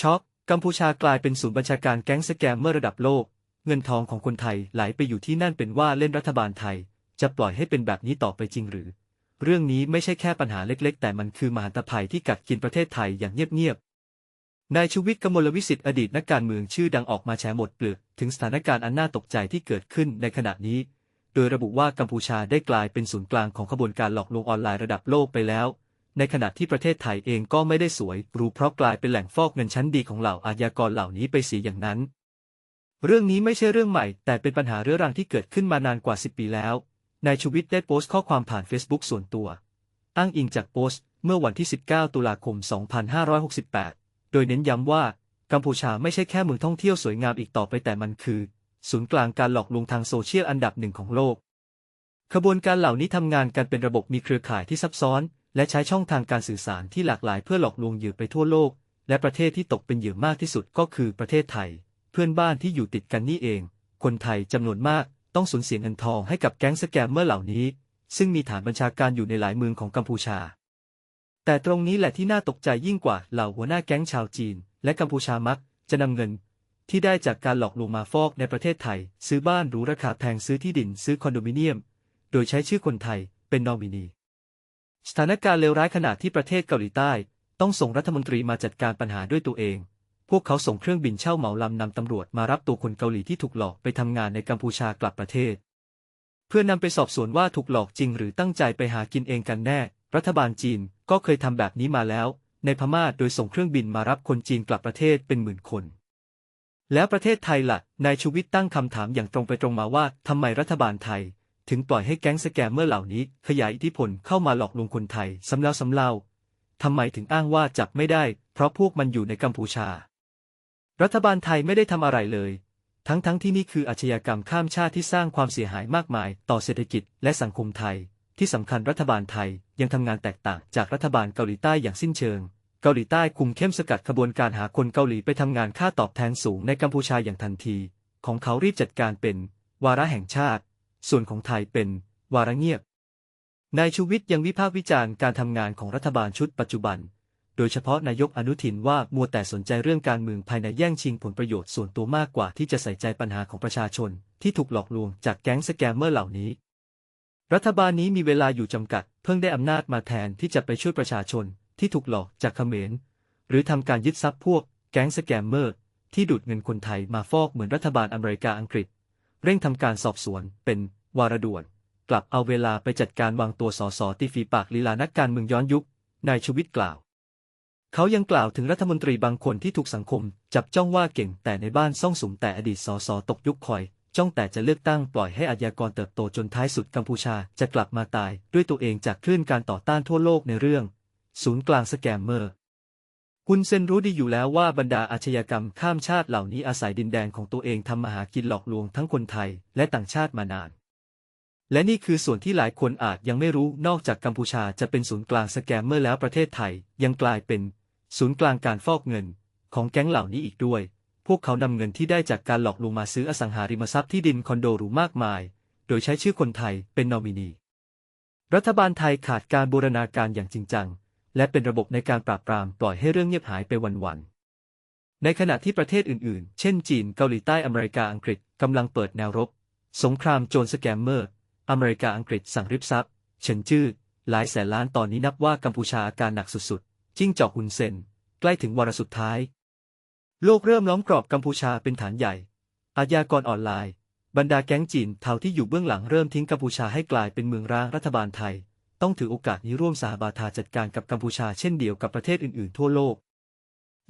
ช็อกกัมพูชากลายเป็นศูนย์บัญชาการแก๊งสแกมเมอร์ระดับโลก เงินทองของคนไทยไหลไปอยู่ที่นั่นเป็นว่าเล่นรัฐบาลไทย จะปล่อยให้เป็นแบบนี้ต่อไปจริงหรือ เรื่องนี้ไม่ใช่แค่ปัญหาเล็ก ๆ แต่มันคือมหันตภัยที่กัดกินประเทศไทยอย่างเงียบๆนายชูวิทย์กมลวิสิทธิ์อดีตนักการเมืองชื่อดังออกมาแฉหมดเปลือกถึงสถานการณ์อันน่าตกใจที่เกิดขึ้นในขณะนี้ โดยระบุว่ากัมพูชาได้กลายเป็นศูนย์กลางของขบวนการหลอกลวงออนไลน์ระดับโลกไปแล้ว ในขณะที่ประเทศไทยเองก็ไม่ได้สวยรูเพราะกลายเป็นแหล่งฟอกเงินชั้นดีของเหล่าอาชญากรเหล่านี้ไปเสียอย่างนั้น เรื่องนี้ไม่ใช่เรื่องใหม่ แต่เป็นปัญหาเรื้อรังที่เกิดขึ้นมานานกว่า 10 ปีแล้ว นายชูวิทย์ได้โพสต์ข้อความผ่าน Facebook ส่วนตัว อ้างอิงจากโพสต์ เมื่อวันที่ 19 ตุลาคม 2568 โดยเน้นย้ำว่า กัมพูชาไม่ใช่แค่เมืองท่องเที่ยวสวยงามอีกต่อไปแต่มันคือ ศูนย์กลางการหลอกลวงทางโซเชียลอันดับหนึ่งของโลก ขบวนการเหล่านี้ทำงานกันเป็นระบบมีเครือข่ายที่ซับซ้อน และใช้ช่องทางการสื่อสารที่หลากหลายเพื่อหลอกลวงเหยื่อไปทั่วโลก และประเทศที่ตกเป็นเหยื่อมากที่สุดก็คือประเทศไทย เพื่อนบ้านที่อยู่ติดกันนี่เอง คนไทยจำนวนมากต้องสูญเสียเงินทองให้กับแก๊งสแกมเมอร์เหล่านี้ ซึ่งมีฐานบัญชาการอยู่ในหลายเมืองของกัมพูชา แต่ตรงนี้แหละที่น่าตกใจยิ่งกว่าเหล่าหัวหน้าแก๊งชาวจีน และกัมพูชามักจะนำเงินที่ได้จากการหลอกลวงมาฟอกในประเทศไทย ซื้อบ้านหรูราคาแพงซื้อที่ดินซื้อคอนโดมิเนียม โดยใช้ชื่อคนไทยเป็นนอมินี สถานการณ์เลวร้ายขนาดที่ประเทศเกาหลีใต้ ต้องส่งรัฐมนตรีมาจัดการปัญหาด้วยตัวเอง พวกเขาส่งเครื่องบินเช่าเหมาลำนำตำรวจมารับตัวคนเกาหลีที่ถูกหลอกไปทำงานในกัมพูชากลับประเทศ เพื่อนำไปสอบสวนว่าถูกหลอกจริงหรือตั้งใจไปหากินเองกันแน่ รัฐบาลจีนก็เคยทำแบบนี้มาแล้ว ในพม่าโดยส่งเครื่องบินมารับคนจีนกลับประเทศเป็นหมื่นคน แล้วประเทศไทยละ่ะนายชูวิทย์ตั้งคำถามอย่างตรงไปตรงมาว่าทำไมรัฐบาลไทย ถึงปล่อยให้แก๊งสแกมเมอร์เหล่านี้ขยายอิทธิพลเข้ามาหลอกลวงคนไทยซ้ำแล้วซ้ำเล่าทำไมถึงอ้างว่าจับไม่ได้ เพราะพวกมันอยู่ในกัมพูชา รัฐบาลไทยไม่ได้ทำอะไรเลย ทั้งๆทที่นี่คืออาชญากรรมข้ามชาติที่สร้างความเสียหายมากมาย ต่อเศรษฐกิจและสังคมไทย ที่สำคัญรัฐบาลไทยยังทำงานแตกต่างจากรัฐบาลเกาหลีใต้อย่างสิ้นเชิง เกาหลีใต้คุมเข้มสกัดขบวนการหาคนเกาหลีไปทำงานค่าตอบแทนสูงในกัมพูชาอย่างทันที ของเขารีบจัดการเป็น วาระแห่งชาติ ส่วนของไทยเป็น วาระเงียบ นายชูวิทย์ยังวิพากษ์วิจารณ์การทำงานของรัฐบาลชุดปัจจุบัน โดยเฉพาะนายกอนุทินว่ามัวแต่สนใจเรื่องการเมืองภายในแย่งชิงผลประโยชน์ส่วนตัวมากกว่าที่จะใส่ใจปัญหาของประชาชน ที่ถูกหลอกลวงจากแก๊งสแกมเมอร์เหล่านี้ รัฐบาลนี้มีเวลาอยู่จำกัด เพิ่งได้อำนาจมาแทนที่จะไปช่วยประชาชนที่ถูกหลอกจากเขมร หรือทำการยึดทรัพย์พวกแก๊งสแกมเมอร์ที่ดูดเงินคนไทยมาฟอกเหมือนรัฐบาลอเมริกาอังกฤษ เร่งทำการสอบสวน เป็น วาระด่วน กลับเอาเวลาไปจัดการวางตัวสสตีฝีปากลีลานักการเมืองย้อนยุคนายชูวิทย์กล่าว เขายังกล่าวถึงรัฐมนตรีบางคนที่ถูกสังคม จับจ้องว่าเก่งแต่ในบ้านซ่องสุมแต่อดีตสสตกยุคคอย จ้องแต่จะเลือกตั้งปล่อยให้อาญากรเติบโตจนท้ายสุดกัมพูชาจะกลับมาตาย ด้วยตัวเองจากคลื่นการต่อต้านทั่วโลกในเรื่อง ศูนย์กลางสแกมเมอร์ คุณเซนรู้ดีอยู่แล้วว่าบรรดาอาชญากรรมข้ามชาติเหล่านี้อาศัยดินแดนของตัวเองทำมาหากินหลอกลวงทั้งคนไทยและต่างชาติมานาน และนี่คือส่วนที่หลายคนอาจยังไม่รู้นอกจากกัมพูชาจะเป็นศูนย์กลางสแกมเมอร์แล้วประเทศไทยยังกลายเป็นศูนย์กลางการฟอกเงิน ของแก๊งเหล่านี้อีกด้วย พวกเขานำเงินที่ได้จากการหลอกลวงมาซื้ออสังหาริมทรัพย์ที่ดินคอนโดหรูมากมาย โดยใช้ชื่อคนไทยเป็นนอมินี รัฐบาลไทยขาดการบูรณาการอย่างจริงจัง และเป็นระบบในการปราบปรามปล่อยให้เรื่องเงียบหายไปวันๆ ในขณะที่ประเทศอื่นๆ เช่นจีนเกาหลีใต้อเมริกาอังกฤษกำลังเปิดแนวรบ สงครามโจรสแกมเมอร์ อเมริกาอังกฤษสั่งริบทรัพย์เฉินจื้อหลายแสนล้านตอนนี้นับว่ากัมพูชาอาการหนักสุดๆ จิ้งจอกหุนเซน ใกล้ถึงวาระสุดท้าย โลกเริ่มล้อมกรอบกัมพูชาเป็นฐานใหญ่ อาญากรออนไลน์ บรรดาแก๊งจีนเทาที่อยู่เบื้องหลังเริ่มทิ้งกัมพูชาให้กลายเป็นเมืองร้างรัฐบาลไทย ต้องถือโอกาสนี้ร่วมสหบาทาจัดการกับกัมพูชาเช่นเดียวกับประเทศอื่นๆทั่วโลก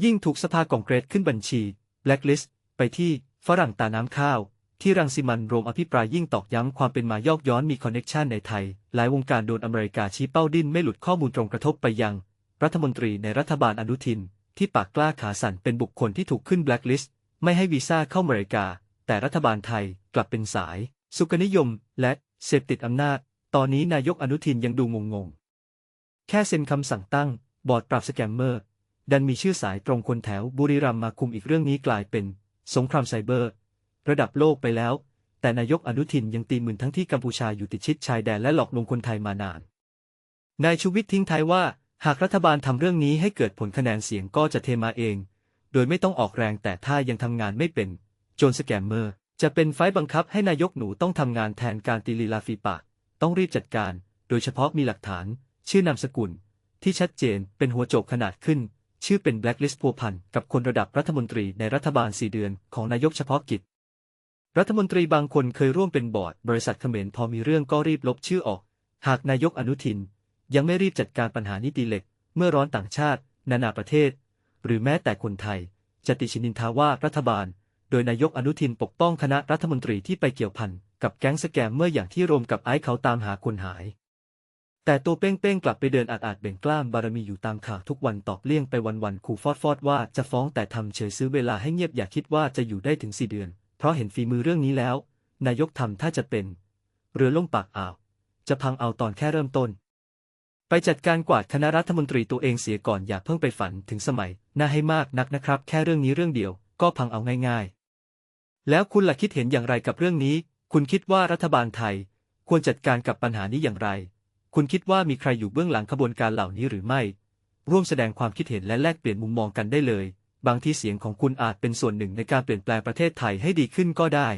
ยิ่งถูกสภากองเกรสขึ้นบัญชี blacklist ไปที่ฝรั่งตาน้ำข้าว ที่รังสิมันโรมอภิปรายยิ่งตอกย้ำความเป็นมายอกย้อนมีคอนเน็กชันในไทย หลายวงการโดนอเมริกาชี้เป้าดิ้นไม่หลุดข้อมูลตรงกระทบไปยัง รัฐมนตรีในรัฐบาลอนุทิน ที่ปากกล้าขาสั่นเป็นบุคคลที่ถูกขึ้นแบล็คลิสต์ไม่ให้วีซ่าเข้าอเมริกา แต่รัฐบาลไทยกลับเป็นสาย สุกนิยม และเสพติดอำนาจ ตอนนี้นายกอนุทินยังดูงงๆ แค่เซ็นคำสั่งตั้ง บอร์ดปราบสแกมเมอร์ ดันมีชื่อสายตรงคนแถวบุรีรัมย์มาคุมอีกเรื่องนี้กลายเป็น สงครามไซเบอร์ ระดับโลกไปแล้ว แต่นายกอนุทินยังตีมืนทั้งที่กัมพูชาอยู่ติดชิดชายแดนและหลอกลวงคนไทยมานาน นายชูวิทย์ทิ้งท้ายว่า หากรัฐบาลทำเรื่องนี้ให้เกิดผลคะแนนเสียงก็จะเทมาเอง โดยไม่ต้องออกแรงแต่ถ้ายังทำงานไม่เป็น โจรสแกมเมอร์ จะเป็นไฟล์บังคับให้นายกหนูต้องทำงานแทนการตีลีลาฟีปาก ต้องรีบจัดการ โดยเฉพาะมีหลักฐาน ชื่อนามสกุล ที่ชัดเจนเป็นหัวโจกขนาดขึ้น ชื่อเป็นแบล็คลิสต์พัวพันกับคนระดับรัฐมนตรีในรัฐบาล4เดือนของนายกเฉพาะกิจ รัฐมนตรีบางคนเคยร่วมเป็นบอร์ด บริษัทเขมรพอมีเรื่องก็รีบลบชื่อออก หากนายกอนุทิน ยังไม่รีบจัดการปัญหานิติเหล็ก เมื่อร้อนต่างชาติ นานาประเทศ หรือแม้แต่คนไทยจะติชินินทาว่ารัฐบาล โดยนายกอนุทินปกป้องคณะรัฐมนตรีที่ไปเกี่ยวพัน กับแก๊งสแกมเมื่ออย่างที่โรมกับไอซ์เขาตามหาคนหาย แต่ตัวเป้งๆกลับไปเดินอาจอาจๆเบ่งกล้ามบารมีอยู่ตามข่าวทุกวันตอบเลี่ยงไปวันๆขู่ฟอดฟอดๆว่าจะฟ้องแต่ทำเฉยซื้อเวลาให้เงียบอย่าคิดว่าจะอยู่ได้ถึงสี่เดือน เพราะเห็นฝีมือเรื่องนี้แล้ว นายกทำถ้าจะเป็น เรือล่มปากอ่าว จะพังเอาตอนแค่เริ่มต้น ไปจัดการกวาดคณะรัฐมนตรีตัวเองเสียก่อนอย่าเพิ่งไปฝันถึงสมัยน่าให้มากนักนะครับ แค่เรื่องนี้เรื่องเดียวก็พังเอาง่ายๆแล้วคุณล่ะคิดเห็นอย่างไรกับเรื่องนี้ คุณคิดว่ารัฐบาลไทยควรจัดการกับปัญหานี้อย่างไร คุณคิดว่ามีใครอยู่เบื้องหลังขบวนการเหล่านี้หรือไม่ ร่วมแสดงความคิดเห็นและแลกเปลี่ยนมุมมองกันได้เลย บางทีเสียงของคุณอาจเป็นส่วนหนึ่งในการเปลี่ยนแปลงประเทศไทยให้ดีขึ้นก็ได้